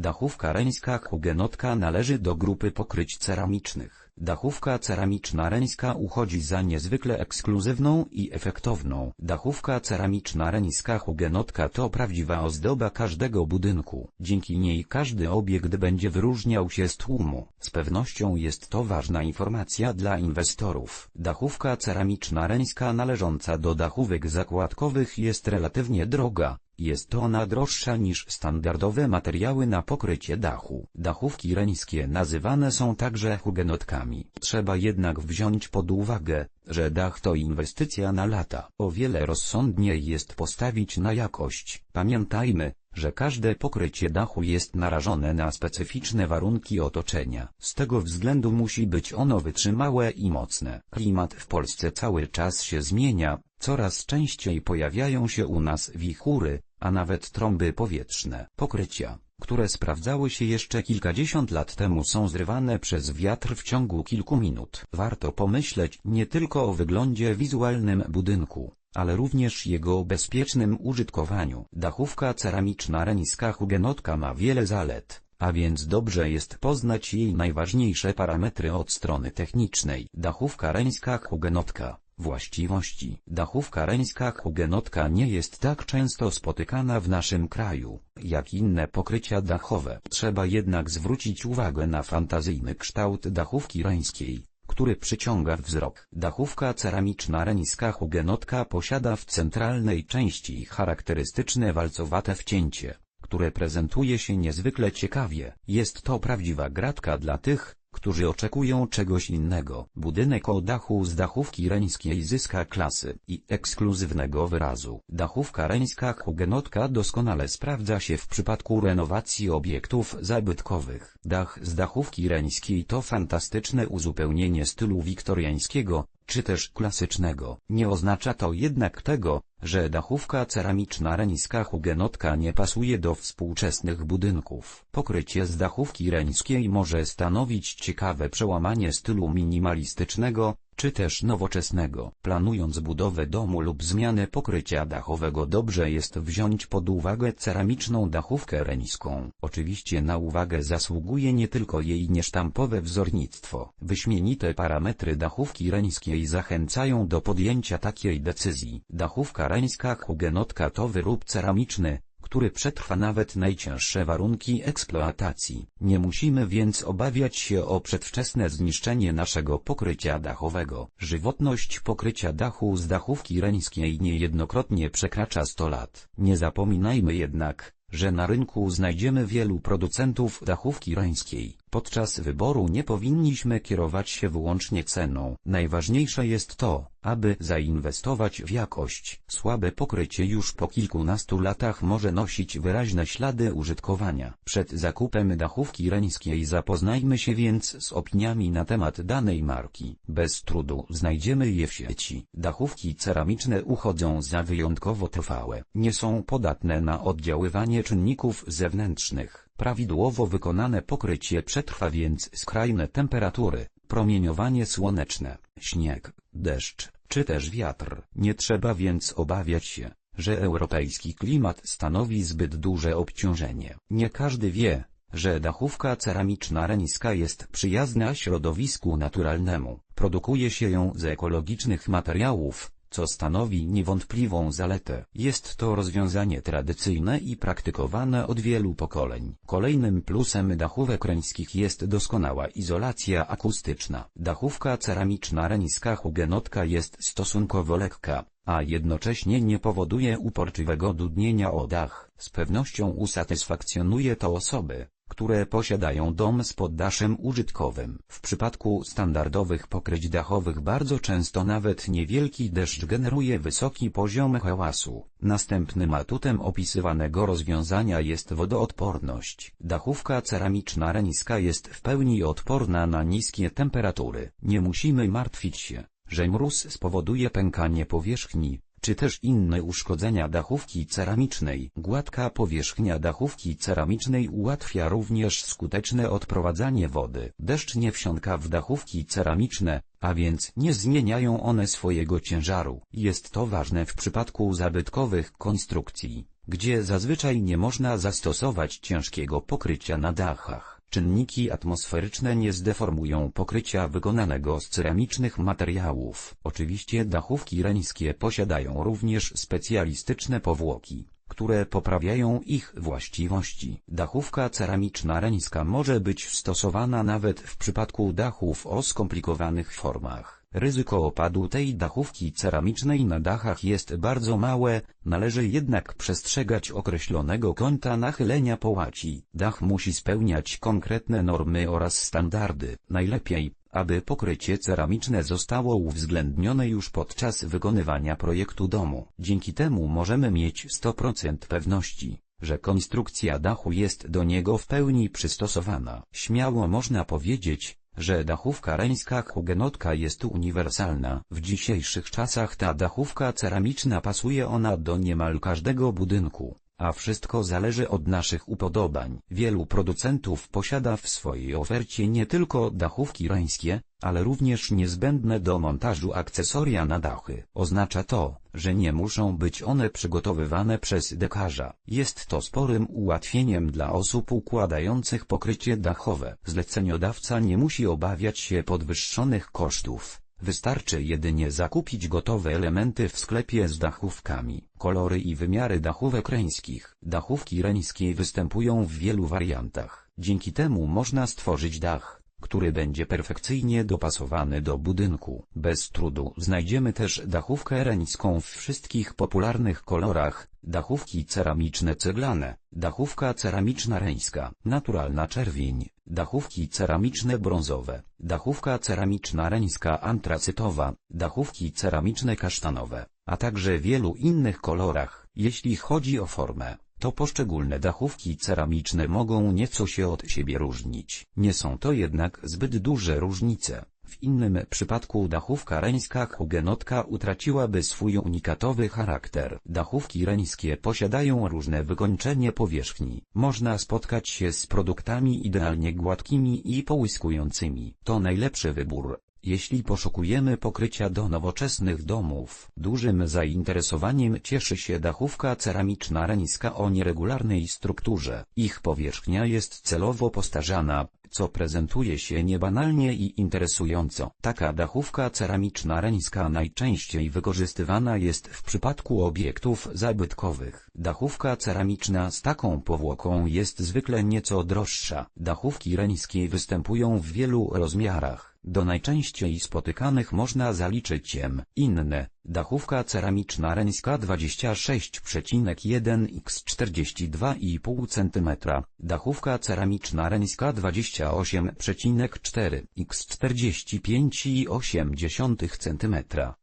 Dachówka reńska hugenotka należy do grupy pokryć ceramicznych. Dachówka ceramiczna reńska uchodzi za niezwykle ekskluzywną i efektowną. Dachówka ceramiczna reńska hugenotka to prawdziwa ozdoba każdego budynku. Dzięki niej każdy obiekt będzie wyróżniał się z tłumu. Z pewnością jest to ważna informacja dla inwestorów. Dachówka ceramiczna reńska należąca do dachówek zakładkowych jest relatywnie droga. Jest ona droższa niż standardowe materiały na pokrycie dachu. Dachówki reńskie nazywane są także hugenotkami. Trzeba jednak wziąć pod uwagę, że dach to inwestycja na lata. O wiele rozsądniej jest postawić na jakość. Pamiętajmy, że każde pokrycie dachu jest narażone na specyficzne warunki otoczenia. Z tego względu musi być ono wytrzymałe i mocne. Klimat w Polsce cały czas się zmienia, coraz częściej pojawiają się u nas wichury, a nawet trąby powietrzne. Pokrycia, które sprawdzały się jeszcze kilkadziesiąt lat temu są zrywane przez wiatr w ciągu kilku minut. Warto pomyśleć nie tylko o wyglądzie wizualnym budynku, ale również jego bezpiecznym użytkowaniu. Dachówka ceramiczna reniska hugenotka ma wiele zalet, a więc dobrze jest poznać jej najważniejsze parametry od strony technicznej. Dachówka reńska hugenotka Właściwości Dachówka reńska hugenotka nie jest tak często spotykana w naszym kraju, jak inne pokrycia dachowe. Trzeba jednak zwrócić uwagę na fantazyjny kształt dachówki reńskiej, który przyciąga wzrok. Dachówka ceramiczna reńska hugenotka posiada w centralnej części charakterystyczne walcowate wcięcie, które prezentuje się niezwykle ciekawie. Jest to prawdziwa gratka dla tych, którzy oczekują czegoś innego. Budynek o dachu z dachówki reńskiej zyska klasy i ekskluzywnego wyrazu. Dachówka reńska hugenotka doskonale sprawdza się w przypadku renowacji obiektów zabytkowych. Dach z dachówki reńskiej to fantastyczne uzupełnienie stylu wiktoriańskiego, czy też klasycznego. Nie oznacza to jednak tego, że dachówka ceramiczna reńska hugenotka nie pasuje do współczesnych budynków. Pokrycie z dachówki reńskiej może stanowić ciekawe przełamanie stylu minimalistycznego, czy też nowoczesnego. Planując budowę domu lub zmianę pokrycia dachowego dobrze jest wziąć pod uwagę ceramiczną dachówkę reńską. Oczywiście na uwagę zasługuje nie tylko jej niesztampowe wzornictwo. Wyśmienite parametry dachówki reńskiej zachęcają do podjęcia takiej decyzji. Dachówka reńska hugenotka to wyrób ceramiczny, który przetrwa nawet najcięższe warunki eksploatacji. Nie musimy więc obawiać się o przedwczesne zniszczenie naszego pokrycia dachowego. Żywotność pokrycia dachu z dachówki reńskiej niejednokrotnie przekracza 100 lat. Nie zapominajmy jednak, że na rynku znajdziemy wielu producentów dachówki reńskiej. Podczas wyboru nie powinniśmy kierować się wyłącznie ceną. Najważniejsze jest to, aby zainwestować w jakość. Słabe pokrycie już po kilkunastu latach może nosić wyraźne ślady użytkowania. Przed zakupem dachówki reńskiej zapoznajmy się więc z opiniami na temat danej marki. Bez trudu znajdziemy je w sieci. Dachówki ceramiczne uchodzą za wyjątkowo trwałe. Nie są podatne na oddziaływanie czynników zewnętrznych. Prawidłowo wykonane pokrycie przetrwa więc skrajne temperatury, promieniowanie słoneczne, śnieg, deszcz, czy też wiatr. Nie trzeba więc obawiać się, że europejski klimat stanowi zbyt duże obciążenie. Nie każdy wie, że dachówka ceramiczna reniska jest przyjazna środowisku naturalnemu. Produkuje się ją z ekologicznych materiałów, co stanowi niewątpliwą zaletę. Jest to rozwiązanie tradycyjne i praktykowane od wielu pokoleń. Kolejnym plusem dachówek reńskich jest doskonała izolacja akustyczna. Dachówka ceramiczna reńska hugenotka jest stosunkowo lekka, a jednocześnie nie powoduje uporczywego dudnienia o dach. Z pewnością usatysfakcjonuje to osoby, które posiadają dom z poddaszem użytkowym. W przypadku standardowych pokryć dachowych bardzo często nawet niewielki deszcz generuje wysoki poziom hałasu. Następnym atutem opisywanego rozwiązania jest wodoodporność. Dachówka ceramiczna reniska jest w pełni odporna na niskie temperatury. Nie musimy martwić się, że mróz spowoduje pękanie powierzchni, czy też inne uszkodzenia dachówki ceramicznej. Gładka powierzchnia dachówki ceramicznej ułatwia również skuteczne odprowadzanie wody. Deszcz nie wsiąka w dachówki ceramiczne, a więc nie zmieniają one swojego ciężaru. Jest to ważne w przypadku zabytkowych konstrukcji, gdzie zazwyczaj nie można zastosować ciężkiego pokrycia na dachach. Czynniki atmosferyczne nie zdeformują pokrycia wykonanego z ceramicznych materiałów. Oczywiście dachówki reńskie posiadają również specjalistyczne powłoki, które poprawiają ich właściwości. Dachówka ceramiczna reńska może być stosowana nawet w przypadku dachów o skomplikowanych formach. Ryzyko opadu tej dachówki ceramicznej na dachach jest bardzo małe, należy jednak przestrzegać określonego kąta nachylenia połaci. Dach musi spełniać konkretne normy oraz standardy. Najlepiej, aby pokrycie ceramiczne zostało uwzględnione już podczas wykonywania projektu domu. Dzięki temu możemy mieć 100% pewności, że konstrukcja dachu jest do niego w pełni przystosowana. Śmiało można powiedzieć, że dachówka reńska hugenotka jest uniwersalna. W dzisiejszych czasach ta dachówka ceramiczna pasuje ona do niemal każdego budynku, a wszystko zależy od naszych upodobań. Wielu producentów posiada w swojej ofercie nie tylko dachówki reńskie, ale również niezbędne do montażu akcesoria na dachy. Oznacza to, że nie muszą być one przygotowywane przez dekarza. Jest to sporym ułatwieniem dla osób układających pokrycie dachowe. Zleceniodawca nie musi obawiać się podwyższonych kosztów. Wystarczy jedynie zakupić gotowe elementy w sklepie z dachówkami. Kolory i wymiary dachówek reńskich. Dachówki reńskie występują w wielu wariantach. Dzięki temu można stworzyć dach, który będzie perfekcyjnie dopasowany do budynku. Bez trudu znajdziemy też dachówkę reńską w wszystkich popularnych kolorach, dachówki ceramiczne ceglane, dachówka ceramiczna reńska, naturalna czerwień, dachówki ceramiczne brązowe, dachówka ceramiczna reńska antracytowa, dachówki ceramiczne kasztanowe, a także wielu innych kolorach. Jeśli chodzi o formę, to poszczególne dachówki ceramiczne mogą nieco się od siebie różnić. Nie są to jednak zbyt duże różnice. W innym przypadku dachówka reńska hugenotka utraciłaby swój unikatowy charakter. Dachówki reńskie posiadają różne wykończenie powierzchni. Można spotkać się z produktami idealnie gładkimi i połyskującymi. To najlepszy wybór, jeśli poszukujemy pokrycia do nowoczesnych domów, dużym zainteresowaniem cieszy się dachówka ceramiczna reńska o nieregularnej strukturze. Ich powierzchnia jest celowo postarzana, co prezentuje się niebanalnie i interesująco. Taka dachówka ceramiczna reńska najczęściej wykorzystywana jest w przypadku obiektów zabytkowych. Dachówka ceramiczna z taką powłoką jest zwykle nieco droższa. Dachówki reńskie występują w wielu rozmiarach. Do najczęściej spotykanych można zaliczyć M. Inne, dachówka ceramiczna reńska 26,1 x 42,5 cm, dachówka ceramiczna reńska 28,4 x 45,8 cm,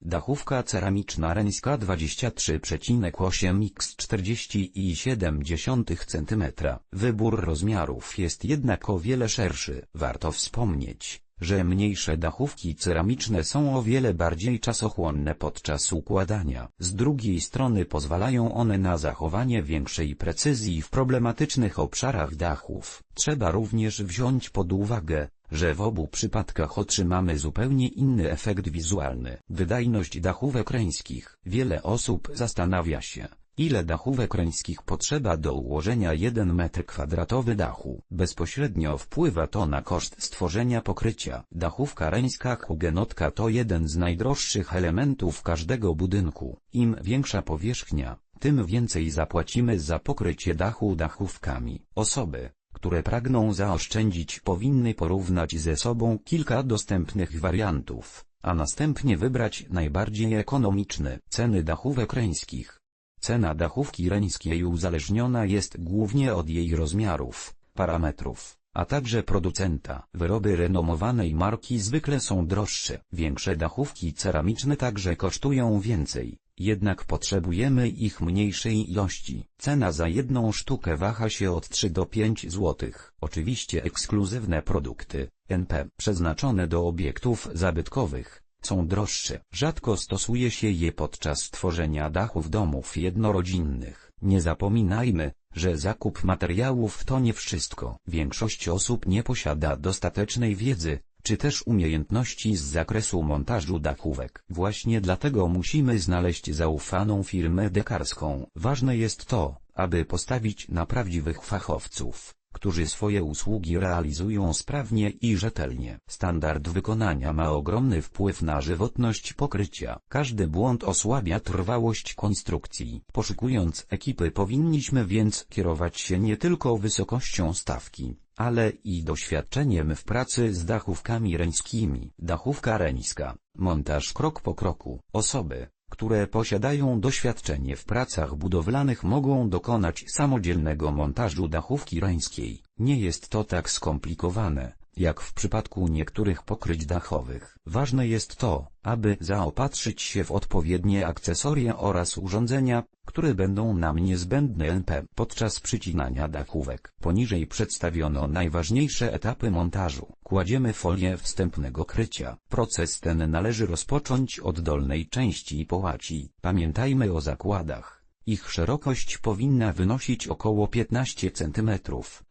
dachówka ceramiczna reńska 23,8 x 40,7 cm. Wybór rozmiarów jest jednak o wiele szerszy. Warto wspomnieć, że mniejsze dachówki ceramiczne są o wiele bardziej czasochłonne podczas układania. Z drugiej strony pozwalają one na zachowanie większej precyzji w problematycznych obszarach dachów. Trzeba również wziąć pod uwagę, że w obu przypadkach otrzymamy zupełnie inny efekt wizualny. Wydajność dachówek reńskich. Wiele osób zastanawia się, Ile dachówek reńskich potrzeba do ułożenia 1 m2 dachu? Bezpośrednio wpływa to na koszt stworzenia pokrycia. Dachówka reńska hugenotka to jeden z najdroższych elementów każdego budynku. Im większa powierzchnia, tym więcej zapłacimy za pokrycie dachu dachówkami. Osoby, które pragną zaoszczędzić powinny porównać ze sobą kilka dostępnych wariantów, a następnie wybrać najbardziej ekonomiczny. Ceny dachówek reńskich Cena dachówki reńskiej uzależniona jest głównie od jej rozmiarów, parametrów, a także producenta. Wyroby renomowanej marki zwykle są droższe. Większe dachówki ceramiczne także kosztują więcej, jednak potrzebujemy ich mniejszej ilości. Cena za jedną sztukę waha się od 3 do 5 zł. Oczywiście ekskluzywne produkty, NP, przeznaczone do obiektów zabytkowych, są droższe. Rzadko stosuje się je podczas tworzenia dachów domów jednorodzinnych. Nie zapominajmy, że zakup materiałów to nie wszystko. Większość osób nie posiada dostatecznej wiedzy, czy też umiejętności z zakresu montażu dachówek. Właśnie dlatego musimy znaleźć zaufaną firmę dekarską. Ważne jest to, aby postawić na prawdziwych fachowców, którzy swoje usługi realizują sprawnie i rzetelnie. Standard wykonania ma ogromny wpływ na żywotność pokrycia. Każdy błąd osłabia trwałość konstrukcji. Poszukując ekipy powinniśmy więc kierować się nie tylko wysokością stawki, ale i doświadczeniem w pracy z dachówkami reńskimi. Dachówka reńska, montaż krok po kroku. Osoby, które posiadają doświadczenie w pracach budowlanych mogą dokonać samodzielnego montażu dachówki reńskiej. Nie jest to tak skomplikowane, jak w przypadku niektórych pokryć dachowych. Ważne jest to, aby zaopatrzyć się w odpowiednie akcesoria oraz urządzenia, które będą nam niezbędne NP podczas przycinania dachówek. Poniżej przedstawiono najważniejsze etapy montażu. Kładziemy folię wstępnego krycia. Proces ten należy rozpocząć od dolnej części połaci. Pamiętajmy o zakładach. Ich szerokość powinna wynosić około 15 cm.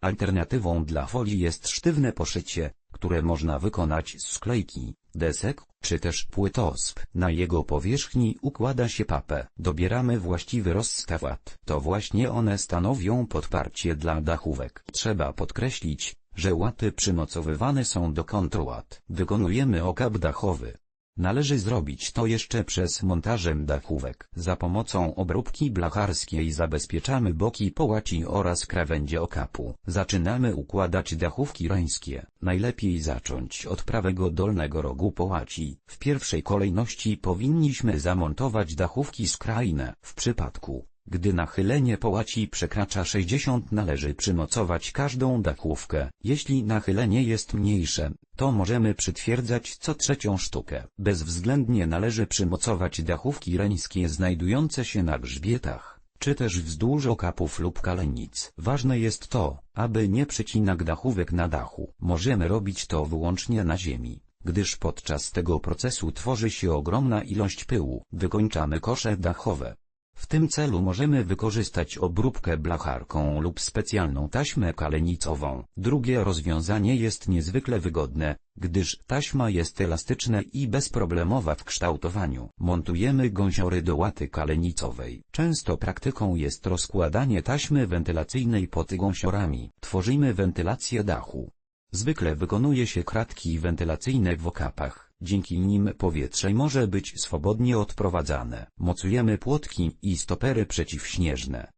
Alternatywą dla folii jest sztywne poszycie, które można wykonać z sklejki, desek, czy też płytosp. Na jego powierzchni układa się papę. Dobieramy właściwy rozstaw łat. To właśnie one stanowią podparcie dla dachówek. Trzeba podkreślić, że łaty przymocowywane są do kontrłat. Wykonujemy okap dachowy. Należy zrobić to jeszcze przez montażem dachówek. Za pomocą obróbki blacharskiej zabezpieczamy boki połaci oraz krawędzie okapu. Zaczynamy układać dachówki reńskie. Najlepiej zacząć od prawego dolnego rogu połaci. W pierwszej kolejności powinniśmy zamontować dachówki skrajne. W przypadku, gdy nachylenie połaci przekracza 60 należy przymocować każdą dachówkę. Jeśli nachylenie jest mniejsze, to możemy przytwierdzać co trzecią sztukę. Bezwzględnie należy przymocować dachówki reńskie znajdujące się na grzbietach, czy też wzdłuż okapów lub kalenic. Ważne jest to, aby nie przycinak dachówek na dachu. Możemy robić to wyłącznie na ziemi gdyż podczas tego procesu tworzy się ogromna ilość pyłu. Wykończamy kosze dachowe. W tym celu możemy wykorzystać obróbkę blacharką lub specjalną taśmę kalenicową. Drugie rozwiązanie jest niezwykle wygodne, gdyż taśma jest elastyczna i bezproblemowa w kształtowaniu. Montujemy gąsiory do łaty kalenicowej. Często praktyką jest rozkładanie taśmy wentylacyjnej pod gąsiorami. Tworzymy wentylację dachu. Zwykle wykonuje się kratki wentylacyjne w okapach. Dzięki nim powietrze może być swobodnie odprowadzane. Mocujemy płotki i stopery przeciwśnieżne.